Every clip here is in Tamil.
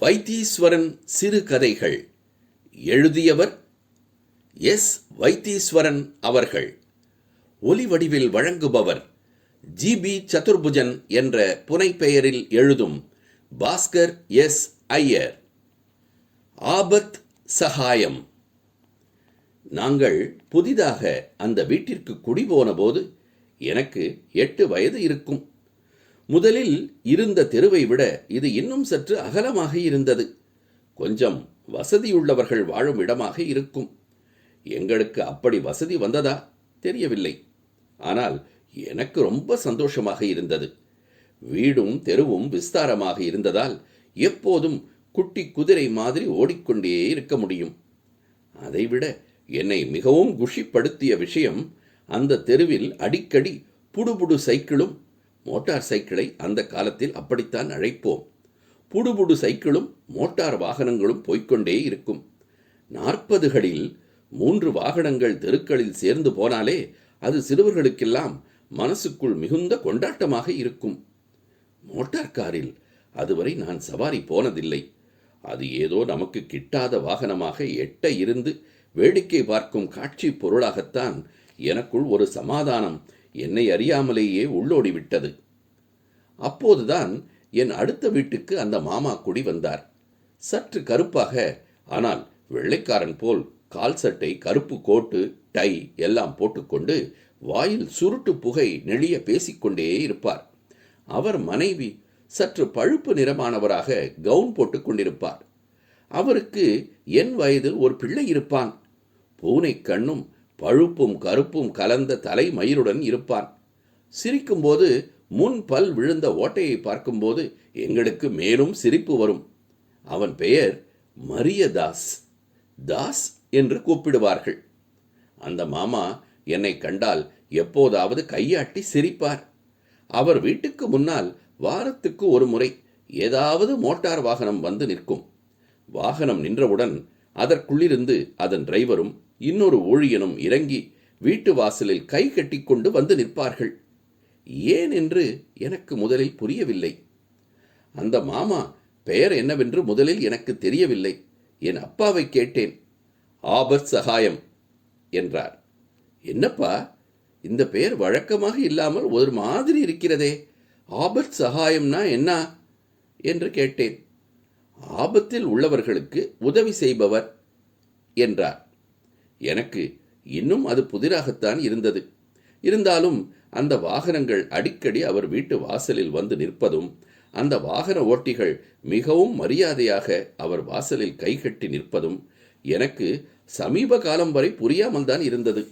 வைத்தீஸ்வரன் சிறுகதைகள் எழுதியவர் எஸ். வைத்தீஸ்வரன் அவர்கள். ஒலி வடிவில் வழங்குபவர் ஜி. பி. சதுர்புஜன் என்ற புனைப்பெயரில் எழுதும் பாஸ்கர் எஸ். ஐயர். ஆபத் சகாயம். நாங்கள் புதிதாக அந்த வீட்டிற்கு குடிபோன போது எனக்கு எட்டு வயது இருக்கும். முதலில் இருந்த தெருவை விட இது இன்னும் சற்று அகலமாக இருந்தது. கொஞ்சம் வசதியுள்ளவர்கள் வாழும் இடமாக இருக்கும். எங்களுக்கு அப்படி வசதி வந்ததா? தெரியவில்லை. ஆனால் எனக்கு ரொம்ப சந்தோஷமாக இருந்தது. வீடும் தெருவும் விஸ்தாரமாக இருந்ததால் எப்போதும் குட்டி குதிரை மாதிரி ஓடிக்கொண்டே இருக்க முடியும். அதைவிட என்னை மிகவும் குஷிப்படுத்திய விஷயம் அந்த தெருவில் அடிக்கடி புடுபுடு சைக்கிளும் மோட்டார் சைக்கிளை அந்த காலத்தில் அப்படித்தான் அழைப்போம். புடுபுடு சைக்கிளும் மோட்டார் வாகனங்களும் போய்கொண்டே இருக்கும். நாற்பதுகளில் மூன்று வாகனங்கள் தெருக்களில் சேர்ந்து போனாலே அது சிறுவர்களுக்கெல்லாம் மனசுக்குள் மிகுந்த கொண்டாட்டமாக இருக்கும். மோட்டார் காரில் அதுவரை நான் சவாரி போனதில்லை. அது ஏதோ நமக்கு கிட்டாத வாகனமாக எட்ட இருந்து வேடிக்கை பார்க்கும் காட்சி பொருளாகத்தான் எனக்குள் ஒரு சமாதானம் என்னை அறியாமலேயே உள்ளோடிவிட்டது. அப்போதுதான் என் அடுத்த வீட்டுக்கு அந்த மாமா குடி வந்தார். சற்று கருப்பாக ஆனால் வெள்ளைக்காரன் போல் கால் சட்டை கருப்பு கோட்டு டை எல்லாம் போட்டுக்கொண்டு வாயில் சுருட்டு புகை நெளிய பேசிக்கொண்டே இருப்பார். அவர் மனைவி சற்று பழுப்பு நிறமானவராக கவுன் போட்டுக் கொண்டிருப்பார். அவருக்கு என் வயதில் ஒரு பிள்ளை இருப்பான். பூனை கண்ணும் பழுப்பும் கருப்பும் கலந்த தலை மயிருடன் இருப்பான். சிரிக்கும்போது முன் பல் விழுந்த ஓட்டையை பார்க்கும்போது எங்களுக்கு மேலும் சிரிப்பு வரும். அவன் பெயர் மரியதாஸ். தாஸ் என்று கூப்பிடுவார்கள். அந்த மாமா என்னை கண்டால் எப்போதாவது கையாட்டி சிரிப்பார். அவர் வீட்டுக்கு முன்னால் வாரத்துக்கு ஒரு முறை ஏதாவது மோட்டார் வாகனம் வந்து நிற்கும். வாகனம் நின்றவுடன் அதற்குள்ளிருந்து அதன் டிரைவரும் இன்னொரு ஊழியனும் இறங்கி வீட்டு வாசலில் கை கட்டிக்கொண்டு வந்து நிற்பார்கள். ஏன் என்று எனக்கு முதலில் புரியவில்லை. அந்த மாமா பெயர் என்னவென்று முதலில் எனக்கு தெரியவில்லை. என் அப்பாவை கேட்டேன். ஆபர் சகாயம் என்றார். என்னப்பா இந்த பெயர் வழக்கமாக இல்லாமல் ஒரு மாதிரி இருக்கிறதே. ஆபத் சகாயம்னா என்ன என்று கேட்டேன். ஆபத்தில் உள்ளவர்களுக்கு உதவி செய்பவர் என்றார். எனக்கு இன்னும் அது புதிராகத்தான் இருந்தது. இருந்தாலும் அந்த வாகனங்கள் அடிக்கடி அவர் வீட்டு வாசலில் வந்து நிற்பதும் அந்த வாகன ஓட்டிகள் மிகவும் மரியாதையாக அவர் வாசலில் கைகட்டி நிற்பதும் எனக்கு சமீப காலம் வரை புரியாமல் தான் இருந்தது.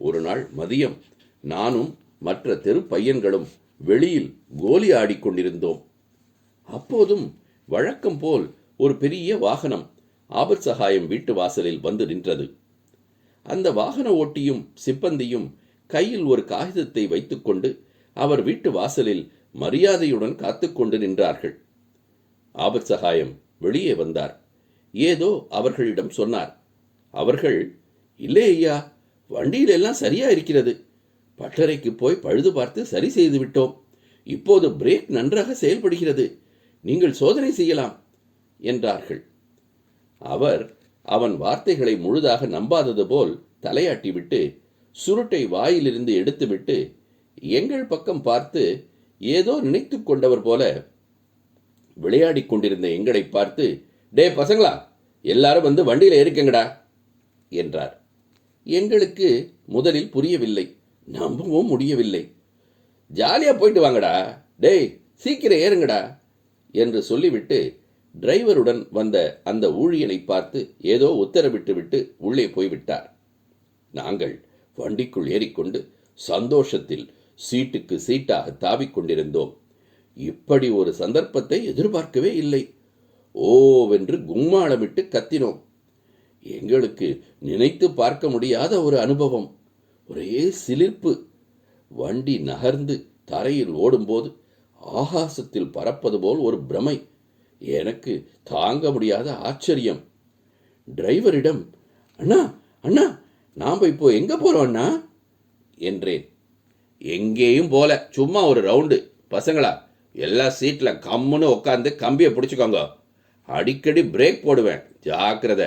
ஒரு நாள் மதியம் நானும் மற்ற தெரு பையன்களும் வெளியில் கோலி ஆடிக்கொண்டிருந்தோம் அப்போதும் வழக்கம் போல் ஒரு பெரிய வாகனம் ஆபத் சகாயம் வீட்டு வாசலில் வந்து நின்றது. அந்த வாகன ஓட்டியும் சிப்பந்தியும் கையில் ஒரு காகிதத்தை வைத்துக்கொண்டு அவர் வீட்டு வாசலில் மரியாதையுடன் காத்துக்கொண்டு நின்றார்கள். ஆபத் சகாயம் வெளியே வந்தார். ஏதோ அவர்களிடம் சொன்னார். அவர்கள் இல்லை ஐயா வண்டியில் எல்லாம் சரியா இருக்கிறது பட்டறைக்கு போய் பழுது பார்த்து சரி செய்து விட்டோம். இப்போது பிரேக் நன்றாக செயல்படுகிறது. நீங்கள் சோதனை செய்யலாம் என்றார்கள். அவர் அவன் வார்த்தைகளை முழுதாக நம்பாதது போல் தலையாட்டிவிட்டு சுருட்டை வாயிலிருந்து எடுத்துவிட்டு எங்கள் பக்கம் பார்த்து ஏதோ நினைத்து கொண்டவர் போல விளையாடிக் கொண்டிருந்த எங்களை பார்த்து டே பசங்களா எல்லாரும் வந்து வண்டியில் ஏறிக்கங்கடா என்றார். எங்களுக்கு முதலில் புரியவில்லை நம்பவும் முடியவில்லை. ஜாலியாக போயிட்டு வாங்கடா டேய் சீக்கிரம் ஏறுங்கடா என்று சொல்லிவிட்டு டிரைவருடன் வந்த அந்த ஊழியனை பார்த்து ஏதோ உத்தரவிட்டு விட்டு உள்ளே போய்விட்டார். நாங்கள் வண்டிக்குள் ஏறிக்கொண்டு சந்தோஷத்தில் சீட்டுக்கு சீட்டாக தாவிக் கொண்டிருந்தோம். இப்படி ஒரு சந்தர்ப்பத்தை எதிர்பார்க்கவே இல்லை. ஓவென்று கும்மாளமிட்டு கத்தினோம். எங்களுக்கு நினைத்து பார்க்க முடியாத ஒரு அனுபவம். ஒரே சிலிர்ப்பு. வண்டி நகர்ந்து தரையில் ஓடும்போது ஆகாசத்தில் பறப்பது போல் ஒரு பிரமை. எனக்கு தாங்க முடியாத ஆச்சரியம். டிரைவரிடம் அண்ணா அண்ணா நாம் இப்போ எங்க போகிறோம் அண்ணா? என்றேன். எங்கேயும் போல சும்மா ஒரு ரவுண்டு. பசங்களா எல்லா சீட்டில் கம்முன்னு உட்காந்து கம்பியை பிடிச்சிக்கோங்க. அடிக்கடி பிரேக் போடுவேன். ஜாக்கிரதை.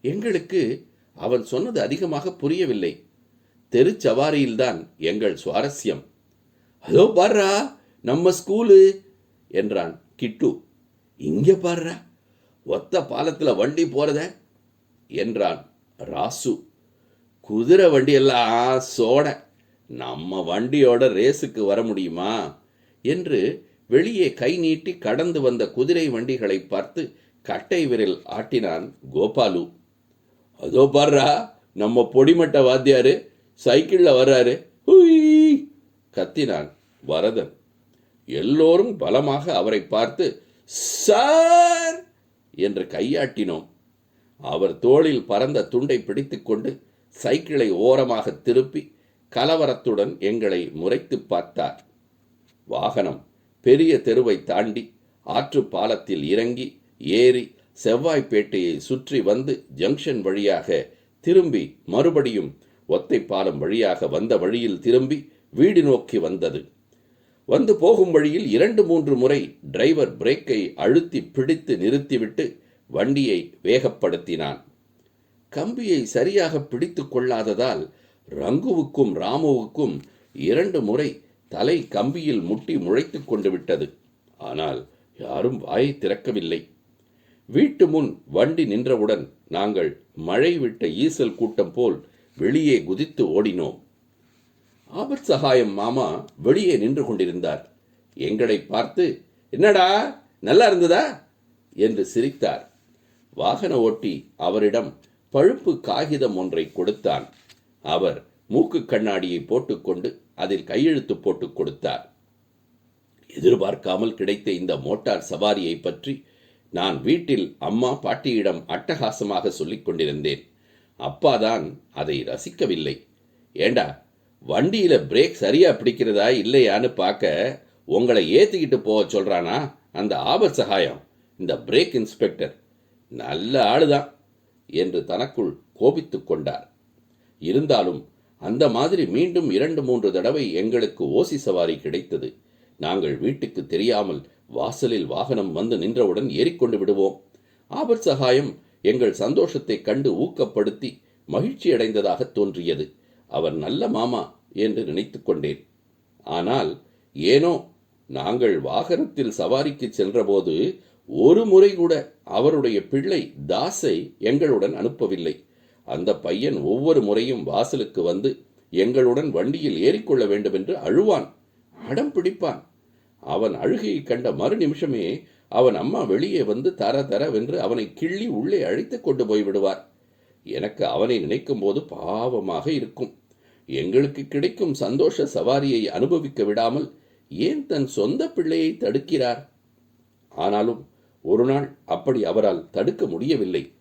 எங்களுக்கு அவன் சொன்னது அதிகமாக புரியவில்லை. தெரு சவாரியில்தான் எங்கள் சுவாரஸ்யம். அதோ பாருடா நம்ம ஸ்கூலு என்றான் கிட்டு. இங்க பாடுற ஒத்த பாலத்தில் வண்டி போறத என்றான் ராசு. குதிரை வண்டியெல்லாம் சோட நம்ம வண்டியோட ரேஸுக்கு வர முடியுமா என்று வெளியே கை நீட்டி கடந்து வந்த குதிரை வண்டிகளை பார்த்து கட்டை விரல் ஆட்டினான் கோபாலு. அதோ பாடுறா நம்ம பொடிமட்ட வாத்தியாரு சைக்கிளில் வர்றாரு. ஹுய்! கத்தினான் வரதன். எல்லோரும் பலமாக அவரை பார்த்து சார்! என்று கையாட்டினோம். அவர் தோளில் பறந்த துண்டை பிடித்துக்கொண்டு சைக்கிளை ஓரமாக திருப்பி கலவரத்துடன் எங்களை முறைத்து பார்த்தார். வாகனம் பெரிய தெருவை தாண்டி ஆற்று பாலத்தில் இறங்கி ஏறி செவ்வாய்ப்பேட்டையை சுற்றி வந்து ஜங்ஷன் வழியாக திரும்பி மறுபடியும் ஒத்தைப்பாலம் வழியாக வந்த வழியில் திரும்பி வீடு நோக்கி வந்தது. வந்து போகும் வழியில் இரண்டு மூன்று முறை டிரைவர் பிரேக்கை அழுத்தி பிடித்து நிறுத்திவிட்டு வண்டியை வேகப்படுத்தினான். கம்பியை சரியாக பிடித்து கொள்ளாததால் ரங்குவுக்கும் ராமுவுக்கும் இரண்டு முறை தலை கம்பியில் முட்டி முளைத்து கொண்டு விட்டது. ஆனால் யாரும் வாயை திறக்கவில்லை. வீட்டு முன் வண்டி நின்றவுடன் நாங்கள் மழை விட்ட ஈசல் கூட்டம் போல் வெளியே குதித்து ஓடினோம். ஆபத் சகாயம் மாமா வெளியே நின்று கொண்டிருந்தார். எங்களை பார்த்து என்னடா நல்லா இருந்ததா? என்று சிரித்தார். வாகன ஓட்டி அவரிடம் பழுப்பு காகிதம் ஒன்றை கொடுத்தான். அவர் மூக்கு கண்ணாடியை போட்டுக்கொண்டு அதில் கையெழுத்து போட்டுக் கொடுத்தார். எதிர்பார்க்காமல் கிடைத்த இந்த மோட்டார் சவாரியை பற்றி நான் வீட்டில் அம்மா பாட்டியிடம் அட்டகாசமாக சொல்லிக் கொண்டிருந்தேன். அப்பாதான் அதை ரசிக்கவில்லை. ஏண்டா வண்டியில் பிரேக் சரியா பிடிக்கிறதா இல்லையான்னு பார்க்க உங்களை ஏற்றிக்கிட்டு போக சொல்கிறானா அந்த ஆபத் சகாயம் இந்த பிரேக் இன்ஸ்பெக்டர் நல்ல ஆளுதான் என்று தனக்குள் கோபித்துக் கொண்டார். இருந்தாலும் அந்த மாதிரி மீண்டும் இரண்டு மூன்று தடவை எங்களுக்கு ஓசி சவாரி கிடைத்தது. நாங்கள் வீட்டுக்கு தெரியாமல் வாசலில் வாகனம் வந்து நின்றவுடன் ஏறிக்கொண்டு விடுவோம். ஆபத் சகாயம் எங்கள் சந்தோஷத்தை கண்டு ஊக்கப்படுத்தி மகிழ்ச்சியடைந்ததாக தோன்றியது. அவர் நல்ல மாமா என்று நினைத்து கொண்டேன். ஆனால் ஏனோ நாங்கள் வாகனத்தில் சவாரிக்கு சென்றபோது ஒரு முறை கூட அவருடைய பிள்ளை தாஸை எங்களுடன் அனுப்பவில்லை. அந்த பையன் ஒவ்வொரு முறையும் வாசலுக்கு வந்து எங்களுடன் வண்டியில் ஏறிக்கொள்ள வேண்டும் என்று அழுவான். அடம் பிடிப்பான். அவன் அழுகையை கண்ட மறு நிமிஷமே அவன் அம்மா வெளியே வந்து தர தரவென்று அவனை கிள்ளி உள்ளே அழைத்து கொண்டு போய் விடுவார் எனக்கு அவனை நினைக்கும் போது பாவமாக இருக்கும். எங்களுக்கு கிடைக்கும் சந்தோஷ சவாரியை அனுபவிக்க விடாமல் ஏன் தன் சொந்த பிள்ளையை தடுக்கிறார்? ஆனாலும் ஒரு நாள் அப்படி அவரால் தடுக்க முடியவில்லை.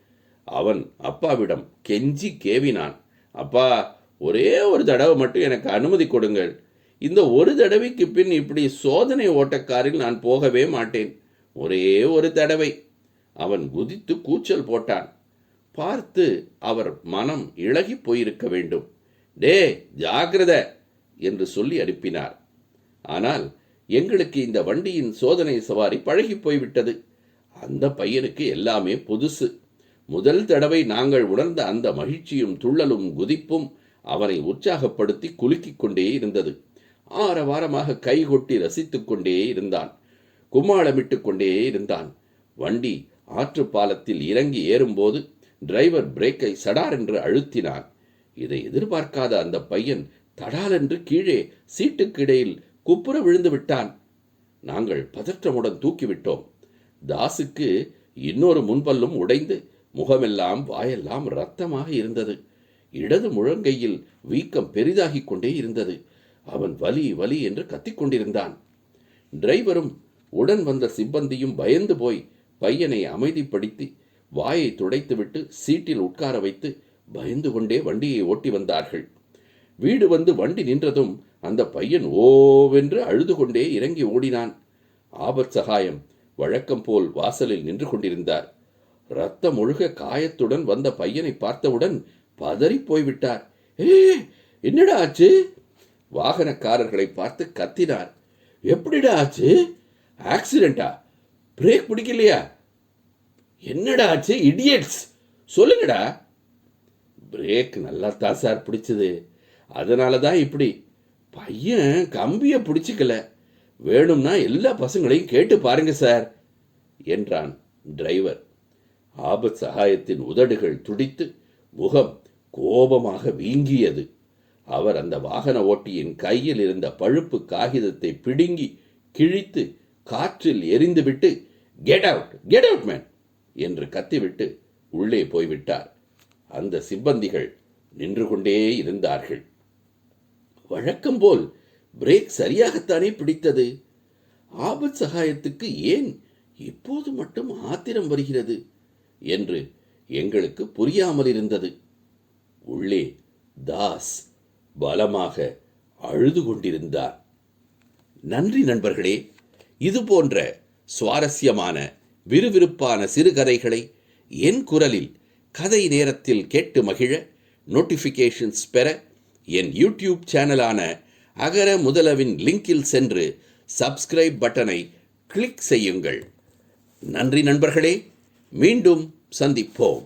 அவன் அப்பாவிடம் கெஞ்சி கேவினான். அப்பா ஒரே ஒரு தடவை மட்டும் எனக்கு அனுமதி கொடுங்கள். இந்த ஒரு தடவைக்கு பின் இப்படி சோதனை ஓட்டக்காரில் நான் போகவே மாட்டேன். ஒரே ஒரு தடவை. அவன் குதித்து கூச்சல் போட்டான். பார்த்து அவர் மனம் இழகி போயிருக்க வேண்டும். டே ஜாக்கிரத என்று சொல்லி அனுப்பினார். ஆனால் எங்களுக்கு இந்த வண்டியின் சோதனை சவாரி பழகி போய்விட்டது. அந்த பையனுக்கு எல்லாமே புதுசு. முதல் தடவை நாங்கள் உணர்ந்த அந்த மகிழ்ச்சியும் துள்ளலும் குதிப்பும் அவனை உற்சாகப்படுத்தி குலுக்கிக் கொண்டே இருந்தது. ஆரவாரமாக கைகொட்டி ரசித்துக் கொண்டே இருந்தான். கும்மாளமிட்டுக் கொண்டே இருந்தான். வண்டி ஆற்றுப்பாலத்தில் இறங்கி ஏறும்போது டிரைவர் பிரேக்கை சடார் என்று அழுத்தினான். இதை எதிர்பார்க்காத அந்த பையன் தடாலென்று கீழே சீட்டுக்கிடையில் குப்புற விழுந்து விட்டான். நாங்கள் பதற்றமுடன் தூக்கிவிட்டோம். தாசுக்கு இன்னொரு முன்பல்லும் உடைந்து முகமெல்லாம் வாயெல்லாம் ரத்தமாக இருந்தது. இடது முழங்கையில் வீக்கம் பெரிதாகிக் கொண்டே இருந்தது. அவன் வலி வலி என்று கத்திக்கொண்டிருந்தான் டிரைவரும் உடன் வந்த சிப்பந்தியும் பயந்து போய் பையனை அமைதிப்படுத்தி வாயை துடைத்துவிட்டு சீட்டில் உட்கார வைத்து பயந்து கொண்டே வண்டியை ஓட்டி வந்தார்கள். வீடு வந்து வண்டி நின்றதும் அந்த பையன் ஓவென்று அழுது கொண்டே இறங்கி ஓடினான். ஆபத் சகாயம் வழக்கம் போல் வாசலில் நின்று கொண்டிருந்தார். ரத்தம் ஒழுக காயத்துடன் வந்த பையனை பார்த்தவுடன் பதறி போய்விட்டார். ஏ என்னடா ஆச்சு? வாகனக்காரர்களை பார்த்து கத்தினார். எப்படிடா ஆச்சு? ஆக்சிடென்டா? பிரேக் பிடிக்கலையா? என்னடா ஆச்சு? இடியட்ஸ் சொல்லுங்கடா. பிரேக் நல்லா தான் சார் பிடிச்சது. அதனால தான் இப்படி. பையன் கம்பியை பிடிச்சிக்கல. வேணும்னா எல்லா பசங்களையும் கேட்டு பாருங்க சார் என்றான் டிரைவர் ஆபத் சகாயத்தின் உதடுகள் துடித்து முகம் கோபமாக வீங்கியது. அவர் அந்த வாகன ஓட்டியின் கையில் இருந்த பழுப்பு காகிதத்தை பிடுங்கி கிழித்து காற்றில் எரிந்துவிட்டு get out get out man என்று கத்திவிட்டு உள்ளே போய்விட்டார். அந்த சிப்பந்திகள் நின்று கொண்டே இருந்தார்கள். வழக்கம் போல் பிரேக் சரியாகத்தானே பிடித்தது? ஆபத் சகாயத்துக்கு ஏன் இப்போது மட்டும் ஆத்திரம் வருகிறது என்று எங்களுக்கு புரியாமல் இருந்தது. உள்ளே தாஸ் பலமாக அழுது கொண்டிருந்தார். நன்றி நண்பர்களே இது போன்ற சுவாரஸ்யமான விறுவிறுப்பான சிறுகதைகளை என் குரலில் கதை நேரத்தில் கேட்டு மகிழ நோட்டிஃபிகேஷன்ஸ் பெற என் யூடியூப் சேனலான அகர முதலவின் லிங்கில் சென்று சப்ஸ்கிரைப் பட்டனை கிளிக் செய்யுங்கள். நன்றி நண்பர்களே மீண்டும் சந்திப்போம்.